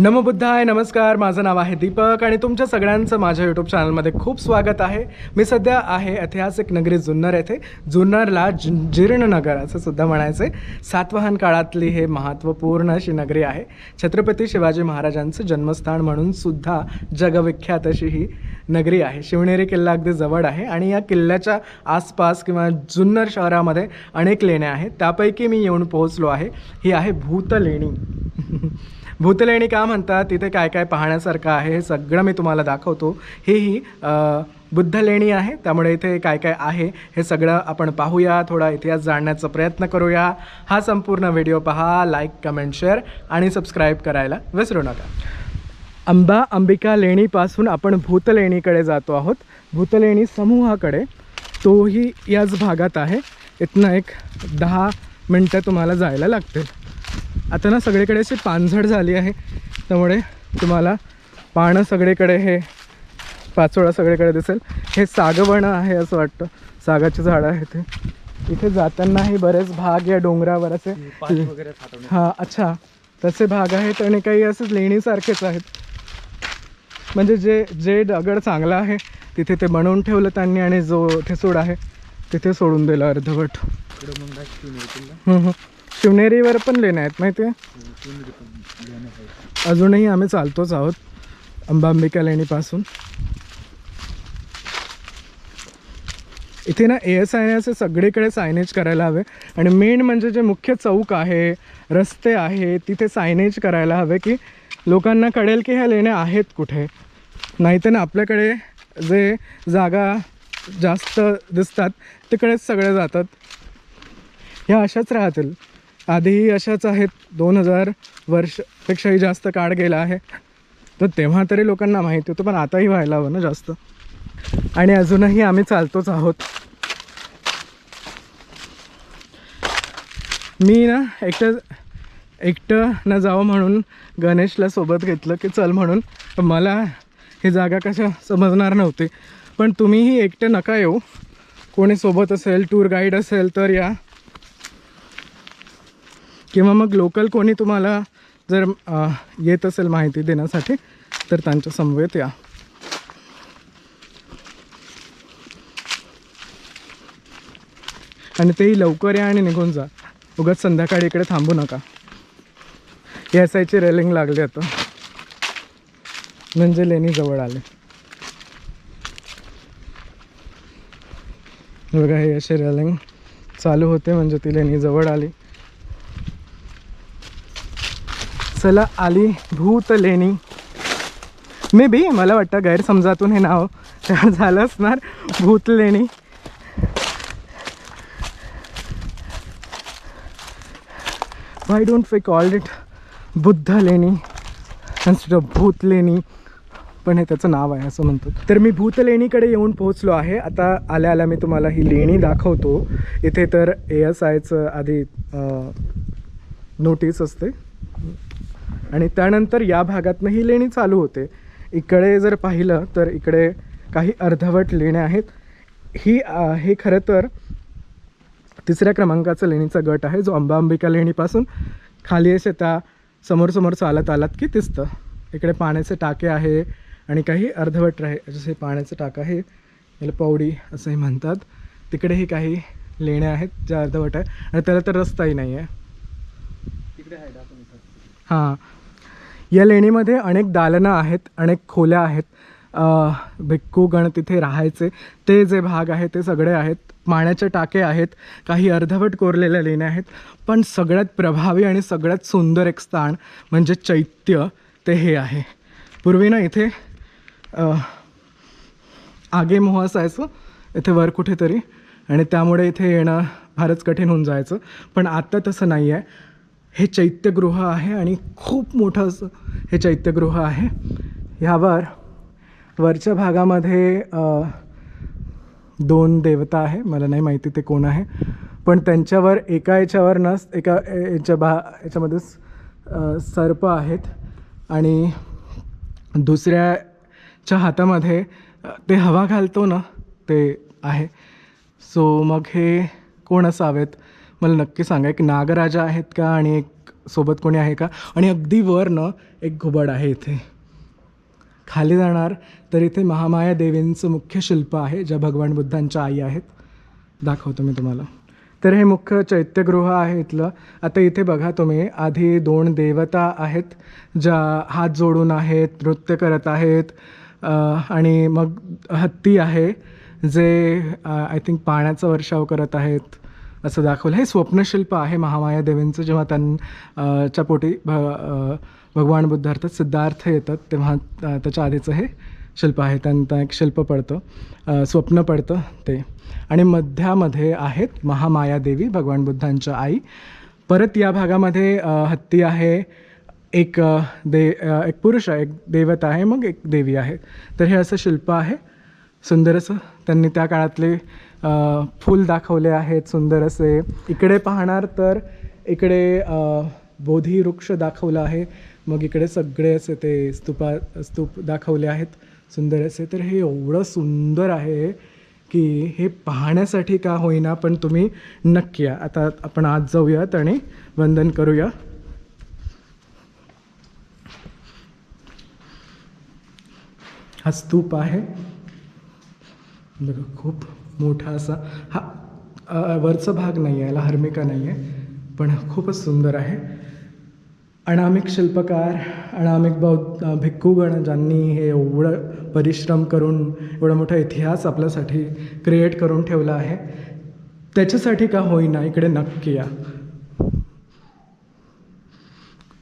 नमबुद्धाय नमस्कार. माझं नाव आहे दीपक आणि तुमच्या सगळ्यांचं माझ्या यूट्यूब चॅनलमध्ये खूप स्वागत आहे. मी सध्या आहे ऐतिहासिक नगरी जुन्नर येथे. जुन्नरला जि जीर्णनगर असं सुद्धा म्हणायचं. आहे सातवाहन काळातली हे महत्त्वपूर्ण अशी नगरी आहे. छत्रपती शिवाजी महाराजांचं जन्मस्थान म्हणून सुद्धा जगविख्यात अशी ही नगरी आहे. शिवनेरी किल्ला अगदी जवळ आहे आणि या किल्ल्याच्या आसपास किंवा जुन्नर शहरामध्ये अनेक लेण्या आहेत. त्यापैकी मी येऊन पोहोचलो आहे. ही आहे भूतलेणी. भूतलेणी का म्हणतात तिथे काय काय पाहण्यासारखं आहे हे सगळं मी तुम्हाला दाखवतो. हेही बुद्ध लेणी बुद्धलेणी आहे त्यामुळे इथे काय काय आहे हे सगळं आपण पाहूया थोडा इतिहास जाणण्याचा प्रयत्न करूया. हा संपूर्ण व्हिडिओ पहा लाईक कमेंट शेअर आणि सबस्क्राईब करायला विसरू नका. अंबा अंबिका लेणीपासून आपण भूतलेणीकडे जातो आहोत. भूतलेणी समूहाकडे तोही याच भागात आहे. इथनं एक दहा मिनटं तुम्हाला जायला लागतील. आता ना सगळीकडे अशी पानझड झाली आहे. त्यामुळे तुम्हाला पानं सगळीकडे हे पाचोळा सगळीकडे दिसेल. हे सागवण आहे असं वाटतं. सागाची झाडं आहे ते. इथे जातानाही बरेच भाग या डोंगरावर असे हां अच्छा. तसे भाग आहेत आणि काही असेच लेणीसारखेच आहेत. म्हणजे जे जे दगड चांगला आहे तिथे ते बनवून ठेवलं त्यांनी आणि जो ठिसूड आहे तिथे सोडून दिलं अर्धवट. शिवनेरीवर पण लेण्या आहेत माहिती आहे? अजूनही आम्ही चालतोच आहोत अंबांबिका लेणीपासून. इथे ना ए एस आय असे सगळीकडे सायनेज करायला हवे. आणि मेन म्हणजे जे मुख्य चौक आहे रस्ते आहे तिथे सायनेज करायला हवे की लोकांना कळेल की ह्या लेण्या आहेत कुठे. नाही तर ना आपल्याकडे जे जागा जास्त दिसतात तिकडेच सगळे जातात. ह्या अशाच राहतील. आधीही अशाच आहेत. दोन हजार वर्षपेक्षाही जास्त काळ गेला आहे. तर तेव्हा तरी लोकांना माहिती होतं पण आताही व्हायला हवं ना जास्त. आणि अजूनही आम्ही चालतोच आहोत. मी ना एकटं एकटं न जावं म्हणून गणेशला सोबत घेतलं की चल म्हणून. मला ही जागा कशा समजणार नव्हती. पण तुम्हीही एकटं नका येऊ. कोणी सोबत असेल टूर गाईड असेल तर या. किंवा मग लोकल कोणी तुम्हाला जर येत असेल माहिती देण्यासाठी तर त्यांच्या समवेत या. आणि तेही लवकर या आणि निघून जा. उगाच संध्याकाळी इकडे थांबू नका. एस आयची रेलिंग लागली आता. म्हणजे लेणी जवळ आले. बघा हे असे रेलिंग चालू होते म्हणजे ती लेणी जवळ आली. चला आली भूत लेणी. मे बी मला वाटतं गैरसमजातून हे नाव तयार झालं असणार. भूत लेणी. Why don't we called it Buddha लेणी इन्स्टेड ऑफ भूत लेणी? पण हे त्याचं नाव आहे असं म्हणतो तर मी भूतलेणीकडे येऊन पोहोचलो आहे. आता आल्या आल्या मी तुम्हाला ही लेणी दाखवतो. इथे तर ए एस आयचं आधी नोटीस असते. आणि त्यानंतर या भागातनं ही लेणी चालू होते. इकडे जर पाहिलं तर इकडे काही अर्धवट लेण्या आहेत. ही हे खरं तर तिसऱ्या क्रमांकाचा लेणीचा गट आहे जो अंबाअंबिका लेणीपासून खाली असे त्या समोर समोर चालत आलात की दिसतं. इकडे पाण्याचे टाके आहे आणि काही अर्धवट राहे जसे पाण्याचं टाकं आहे याला पौडी असंही म्हणतात. तिकडेही काही लेण्या आहेत ज्या अर्धवट आहे. आणि त्याला तर रस्ताही नाही आहे तिकडे आहे हां. या लेणीमध्ये अनेक दालनं आहेत अनेक खोल्या आहेत. अ, भिक्खूगण तिथे राहायचे. ते जे भाग आहे ते सगळे आहेत. पाण्याचे टाके आहेत. काही अर्धवट कोरलेल्या लेण्या आहेत. पण सगळ्यात प्रभावी आणि सगळ्यात सुंदर एक स्थान म्हणजे चैत्य ते हे आहे. पूर्वी ना इथे आगे आगेमोह असायचं. इथे वर कुठेतरी. आणि त्यामुळे इथे येणं फारच कठीण होऊन जायचं. पण आत्ता तसं नाही आहे हे चैत्यगृह आहे आणि खूप मोठं असं हे चैत्यगृह आहे. ह्यावर वरच्या भागामध्ये दोन देवता आहे. मला नाही माहिती ते कोण आहे. पण त्यांच्यावर एका याच्यावर नस एका याच्या भा याच्यामध्ये सर्प आहेत. आणि दुसऱ्याच्या हातामध्ये ते हवा घालतो ना ते आहे. सो मग हे कोण असावेत? मला नक्की सांगा एक नागराजा आहेत का आणि एक सोबत कोणी आहे का? आणि अगदी वर न एक घुबड आहे इथे. खाली जाणार तर इथे महामाया देवींचं मुख्य शिल्प आहे ज्या भगवान बुद्धांच्या आई आहेत. दाखवतो मी तुम्हाला. तर हे मुख्य चैत्यगृह आहे इथलं. आता इथे बघा तुम्ही आधी दोन देवता आहेत ज्या हात जोडून आहेत नृत्य करत आहेत आणि मग हत्ती आहे जे आय थिंक पाण्याचा वर्षाव करत आहेत. असं दाखवलं. हे स्वप्नशिल्प आहे महामाया देवींचं जेव्हा त्यां च्या पोटी भ भगवान बुद्ध अर्थात सिद्धार्थ येतात तेव्हा त्याच्या आधीचं हे शिल्प आहे. त्यांना एक शिल्प पडतं. स्वप्न पडतं ते. आणि मध्यामध्ये आहेत महामाया देवी भगवान बुद्धांच्या आई. परत या भागामध्ये हत्ती आहे. एक दे एक पुरुष आहे एक देवता आहे मग एक देवी आहे. तर हे असं शिल्प आहे. सुंदर असं त्यांनी त्या काळातले फूल दाखवले आहेत सुंदर असे. इकडे पाहणार तर इकडे बोधी वृक्ष दाखवला आहे. मग इकडे सगळे असे ते स्तूपा स्तूप दाखवले आहेत. सुंदर असे. तर हे एवढं सुंदर आहे की हे पाहण्यासाठी का होईना पण तुम्ही नक्की या. आता आपण आज जाऊयात आणि वंदन करूया. हा स्तूप आहे. बघा खूप मोठा असा. हा वरचा भाग नाही आहे याला हर्मिका नाही आहे पण खूपच सुंदर आहे. अनामिक शिल्पकार अनामिक बौद्ध भिक्खूगण ज्यांनी हे एवढं परिश्रम करून एवढा मोठा इतिहास आपल्यासाठी क्रिएट करून ठेवला आहे त्याच्यासाठी का होईना? इकडे नक्की या.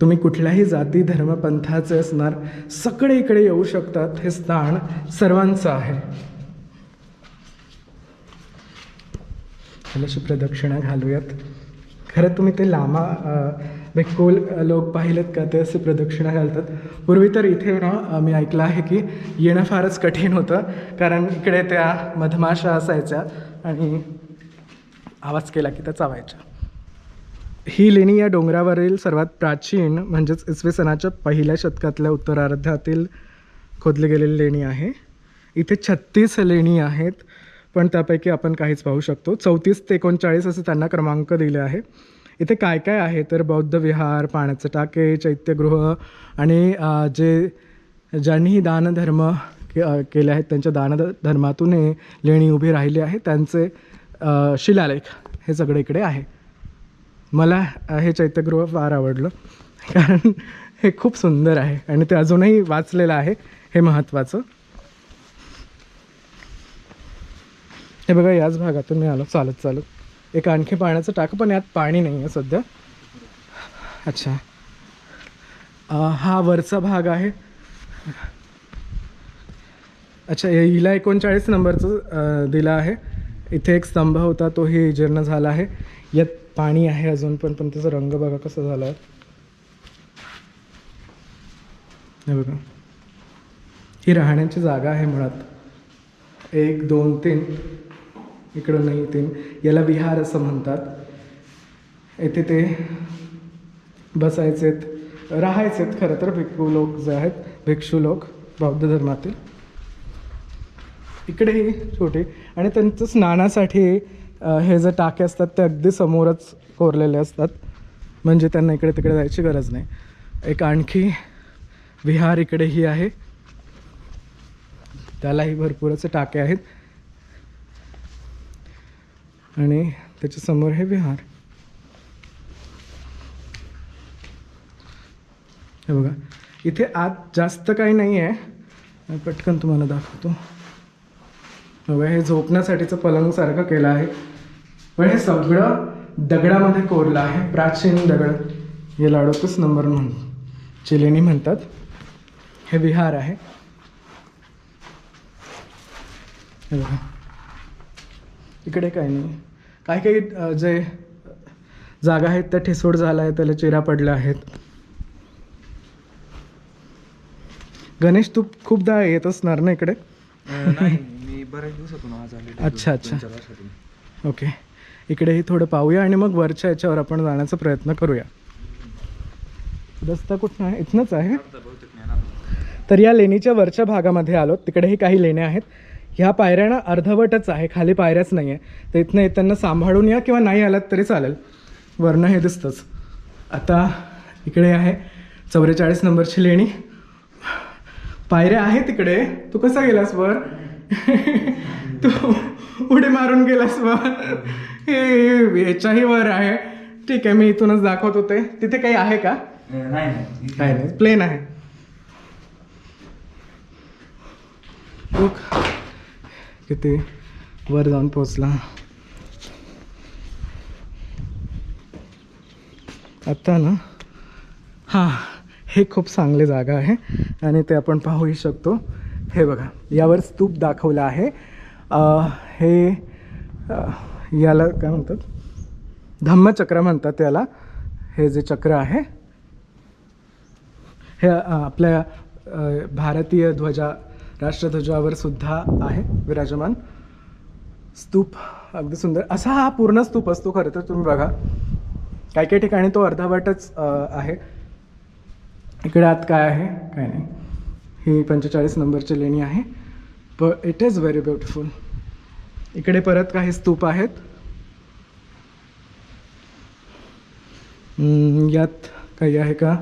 तुम्ही कुठल्याही जाती धर्म पंथाचे असणार सगळे इकडे येऊ शकतात हे स्थान सर्वांचं आहे. त्याला अशी प्रदक्षिणा घालूयात. खरं तुम्ही ते लामा बेकोल लोक पाहिलेत का? ते असे प्रदक्षिणा घालतात. पूर्वी तर इथे ना मी ऐकलं आहे की येणं फारच कठीण होतं कारण इकडे त्या मधमाशा असायच्या आणि आवाज केला की त्या चावायच्या. ही लेणी या डोंगरावरील सर्वात प्राचीन म्हणजेच इसवी सनाच्या पहिल्या शतकातल्या उत्तरार्धातील खोदली गेलेली लेणी आहे. इथे छत्तीस लेणी आहेत. पण त्यापैकी आपण काहीच पाहू शकतो. चौतीस ते एकोणचाळीस असे त्यांना क्रमांक दिले आहे. इथे काय काय आहे? तर बौद्ध विहार पाण्याचे टाके चैत्यगृह आणि जे ज्यांनीही दानधर्म के केले आहेत त्यांच्या दानधर्मातून हे लेणी उभी राहिली आहे. त्यांचे शिलालेख हे सगळे इकडे आहे. मला हे चैत्यगृह फार आवडलं कारण हे खूप सुंदर आहे आणि ते अजूनही वाचलेलं आहे. हे महत्त्वाचं. हे बघा याच भागातून मी आलो चालत चालत. एक आणखी पाण्याचं टाकं पण यात पाणी नाही आहे सध्या. अच्छा. हा वरचा भाग आहे. अच्छा हिला एकोणचाळीस नंबरचं दिला दिलं आहे. इथे एक स्तंभ होता तोही जीर्ण झाला आहे. यात पाणी आहे अजून पण पण त्याचा रंग बघा कसा झाला आहे. हे बघा. ही राहण्याची जागा आहे मुळात. एक दोन तीन. इकडं नाही तीन याला विहार असं म्हणतात. येथे ते बसायचेत राहायचेत खरं तर भिक्खू लोक जे आहेत भिक्षू लोक बौद्ध धर्मातील. इकडेही छोटे. आणि त्यांचं स्नानासाठी हे जे टाके असतात ते अगदी समोरच कोरलेले असतात. म्हणजे त्यांना इकडे तिकडे जायची गरज नाही. एक आणखी विहार इकडेही आहे. त्यालाही भरपूर असे टाके आहेत. आणि त्याच्यासमोर हे विहार. हे बघा इथे आत जास्त काही नाही आहे पटकन तुम्हाला दाखवतो. बघा हे झोपण्यासाठीचं पलंगसारखं केलं आहे. पण हे सगळं दगडामध्ये कोरलं आहे. प्राचीन दगड. हे लाडोतच नंबर म्हणून. चिलेनी म्हणतात. हे विहार आहे. बघा. इकडे काही नाही. काही काही जे जागा आहेत त्या ठिसूळ झाल्या आहेत त्याला चिरा पडल्या आहेत. गणेश तू खूपदा येत असणार ना इकडे? नाही मी बऱ्याच दिवसातून आज आले अच्छा, अच्छा. ओके. इकडेही थोडं पाहूया आणि मग वरच्या याच्यावर आपण जाण्याचा प्रयत्न करूया. रस्ता कुठं आहे? इथनंच आहे. तर या लेणीच्या वरच्या भागामध्ये आलो तिकडेही काही लेण्या आहेत. ह्या पायऱ्यांना अर्धवटच आहे खाली पायऱ्याच नाही आहे तर इथनं येताना सांभाळून या किंवा नाही आलात तरी चालेल. वरनं हे दिसतंच. आता इकडे आहे चौवेचाळीस नंबरची लेणी. पायऱ्या आहे तिकडे तू कसा गेलास वर? तू उडी मारून गेलास वर. हे याच्याही वर आहे. ठीक आहे मी इथूनच दाखवत होते. तिथे काही आहे का? नाही नाही. प्लेन आहे. किती वर जाऊन पोचला आता ना हां हे खूप चांगले जागा आहे आणि ते आपण पाहूही शकतो. हे बघा यावर स्तूप दाखवला आहे. हे याला काय म्हणतात? धम्मचक्र म्हणतात याला हे जे चक्र आहे हे आपल्या भारतीय ध्वजा राष्ट्रध्वजावर सुद्धा आहे विराजमान. स्तूप अगदी सुंदर. असा हा पूर्ण स्तूप असतो खरं तर तुम्ही बघा. काही काही ठिकाणी तो अर्धावटच आहे. इकडे आत काय आहे? काय नाही. ही पंचेचाळीस नंबरची लेणी आहे. प इट इज व्हेरी ब्युटिफुल इकडे परत काही स्तूप आहेत. यात काही आहे का?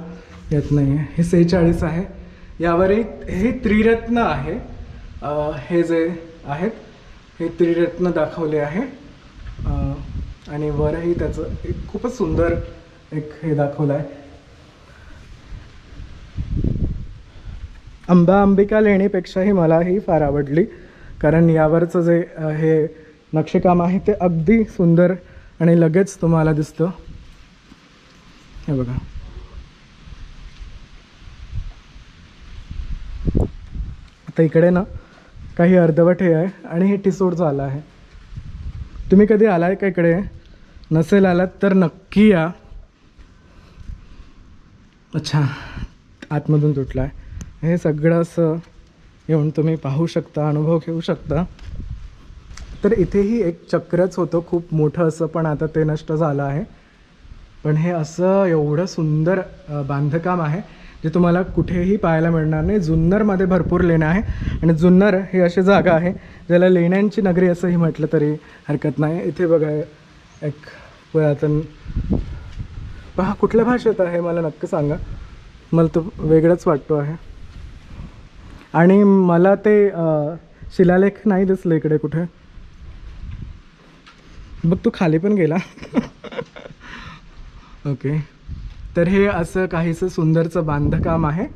यात नाही आहे. हे सेहेचाळीस आहे. यावर एक हे त्रिरत्न आहे. हे जे आहेत हे त्रिरत्न दाखवले आहे. आणि वरही त्याचं एक खूपच सुंदर एक हे दाखवलं आहे. अंबा अंबिका लेणीपेक्षाही मलाही फार आवडली. कारण यावरचं जे हे नक्षीकाम आहे ते अगदी सुंदर आणि लगेच तुम्हाला दिसतं. हे बघा. आता इकडे ना काही अर्धवट हे आहे आणि हे टिसोडचं आलं आहे. तुम्ही कधी आलाय का इकडे? नसेल आलात तर नक्की या. अच्छा आतमधून तुटला आहे हे सगळं असं येऊन तुम्ही पाहू शकता अनुभव घेऊ शकता. तर इथेही एक चक्रच होतं खूप मोठं असं पण आता ते नष्ट झालं आहे. पण हे असं एवढं सुंदर बांधकाम आहे. जे तुम्हाला कुठेही पाहायला मिळणार नाही. जुन्नरमध्ये भरपूर लेण्या आहे. आणि जुन्नर ही अशी जागा आहे ज्याला लेण्यांची नगरी असंही म्हटलं तरी हरकत नाही. इथे बघा एक पुरातन पहा कुठल्या भाषेत आहे मला नक्की सांगा. मला तो वेगळंच वाटतो आहे. आणि मला ते शिलालेख नाही दिसले इकडे कुठे. बघ तू खाली पण गेला. ओके तर हे असं काहीसं सुंदरचं बांधकाम आहे.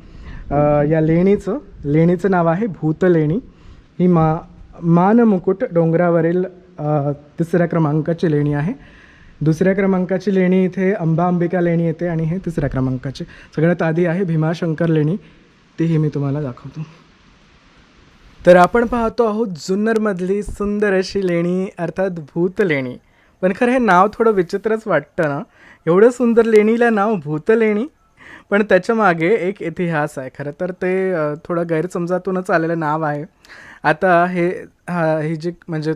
या लेणीचं लेणीचं नाव आहे भूतलेणी. ही मा मानमुकुट डोंगरावरील तिसऱ्या क्रमांकाची लेणी आहे. दुसऱ्या क्रमांकाची लेणी इथे अंबा अंबिका लेणी येते आणि हे तिसऱ्या क्रमांकाची. सगळ्यात आधी आहे भीमाशंकर लेणी. तीही मी तुम्हाला दाखवतो. तर आपण पाहतो आहोत जुन्नरमधली सुंदर अशी लेणी अर्थात भूत लेणी पण खरं हे नाव थोडं विचित्रच वाटतं ना? एवढं सुंदर लेणीला नाव भूतलेणी पण त्याच्यामागे एक इतिहास आहे. खरं तर ते थोडं गैरसमजातूनच आलेलं नाव आहे. आता हे हा हे जी म्हणजे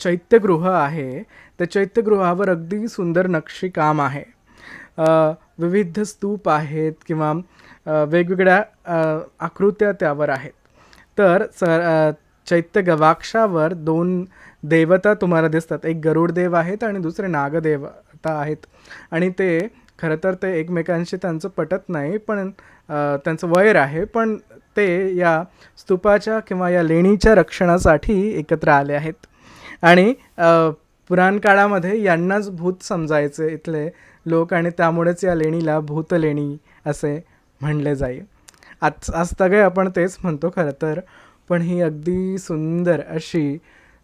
चैत्यगृह आहे त्या चैत्यगृहावर अगदी सुंदर नक्षीकाम आहे. विविध स्तूप आहेत किंवा वेगवेगळ्या आकृत्या त्यावर आहेत. तर स चैत्य गवाक्षावर दोन देवता तुम्हाला दिसतात. एक गरुडदेव आहेत आणि दुसरे नागदेव नागदेवता आहेत. आणि ते खरं तर ते एकमेकांशी त्यांचं पटत नाही पण त्यांचं वैर आहे पण ते या स्तूपाच्या किंवा या लेणीच्या रक्षणासाठी एकत्र आले आहेत. आणि पुराण काळामध्ये यांनाच भूत समजायचे इथले लोक आणि त्यामुळेच या लेणीला भूतलेणी असे म्हणले जाईल आज आज आजतागे आपण तेच म्हणतो खरं तर पण ही अगदी सुंदर अशी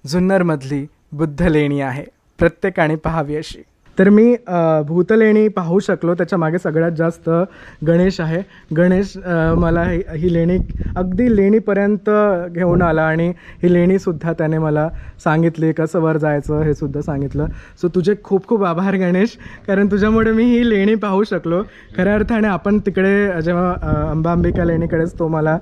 जुन्नरमधली बुद्धलेणी आहे. प्रत्येकाने पाहावी अशी. तर मी भूतलेणी पाहू शकलो. त्याच्यामागे सगळ्यात जास्त गणेश आहे. गणेश मला ही ही लेणी अगदी लेणीपर्यंत घेऊन आला आणि ही लेणीसुद्धा त्याने मला सांगितली. कसं वर जायचं हे सुद्धा सांगितलं. सो तुझे खूप खूप आभार गणेश. कारण तुझ्यामुळे मी ही लेणी पाहू शकलो. खऱ्या अर्थाने आपण तिकडे जेव्हा अ, लेणीकडेच तो मला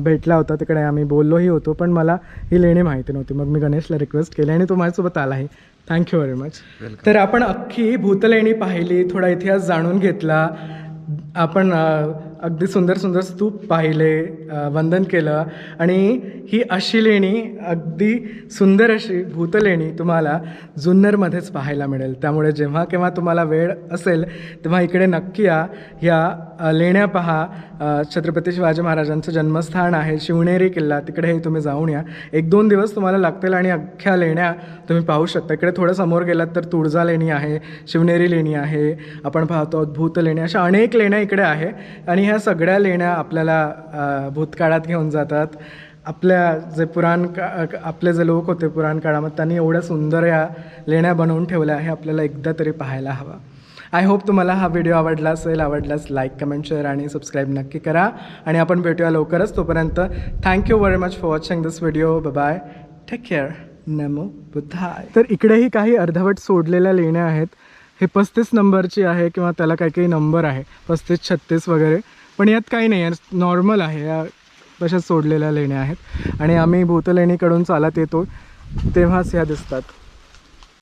भेटला होता. तिकडे आम्ही बोललोही होतो. पण मला ही लेणी माहिती नव्हती. मग मी गणेशला रिक्वेस्ट केली आणि तो माझ्यासोबत आलाही. थँक्यू व्हेरी मच तर आपण अख्खी भूतलेणी पाहिली थोडा इतिहास जाणून घेतला. आपण अगदी सुंदर सुंदर स्तूप पाहिले वंदन केलं. आणि ही अशी लेणी अगदी सुंदर अशी भूतलेणी तुम्हाला जुन्नरमध्येच पाहायला मिळेल. त्यामुळे जेव्हा केव्हा तुम्हाला वेळ असेल तेव्हा इकडे नक्की या. ह्या लेण्या पहा. छत्रपती शिवाजी महाराजांचं जन्मस्थान आहे शिवनेरी किल्ला. तिकडेही तुम्ही जाऊन या. एक दोन दिवस तुम्हाला लागतील आणि अख्ख्या लेण्या तुम्ही पाहू शकता. इकडे थोडं समोर गेलात तर तुळजा लेणी आहे शिवनेरी लेणी आहे आपण पाहतो भूत लेणी अशा अनेक लेण्या इकडे आहे. आणि ह्या सगळ्या लेण्या आपल्याला भूतकाळात घेऊन जातात. आपल्या जे पुराण का आपले जे लोक होते पुराण काळामध्ये त्यांनी एवढ्या सुंदर या लेण्या बनवून ठेवल्या आहे आपल्याला एकदा तरी पाहायला हवा. आय होप तुम्हाला हा व्हिडिओ आवडला असेल आवडल्यास लाईक कमेंट शेअर आणि सबस्क्राईब नक्की करा. आणि आपण भेटूया लवकरच तोपर्यंत. Thank you very much for watching this video bye take care नमो बुद्धाय. तर इकडेही काही अर्धवट सोडलेल्या लेण्या आहेत. हे पस्तीस नंबरची आहे किंवा त्याला काही काही नंबर आहे. पस्तीस छत्तीस वगैरे. पण यात काही नाही. आहे नॉर्मल आहे. या तशाच सोडलेल्या लेण्या आहेत. आणि आम्ही भूतलेणीकडून चालत येतो. तेव्हाच ह्या दिसतात.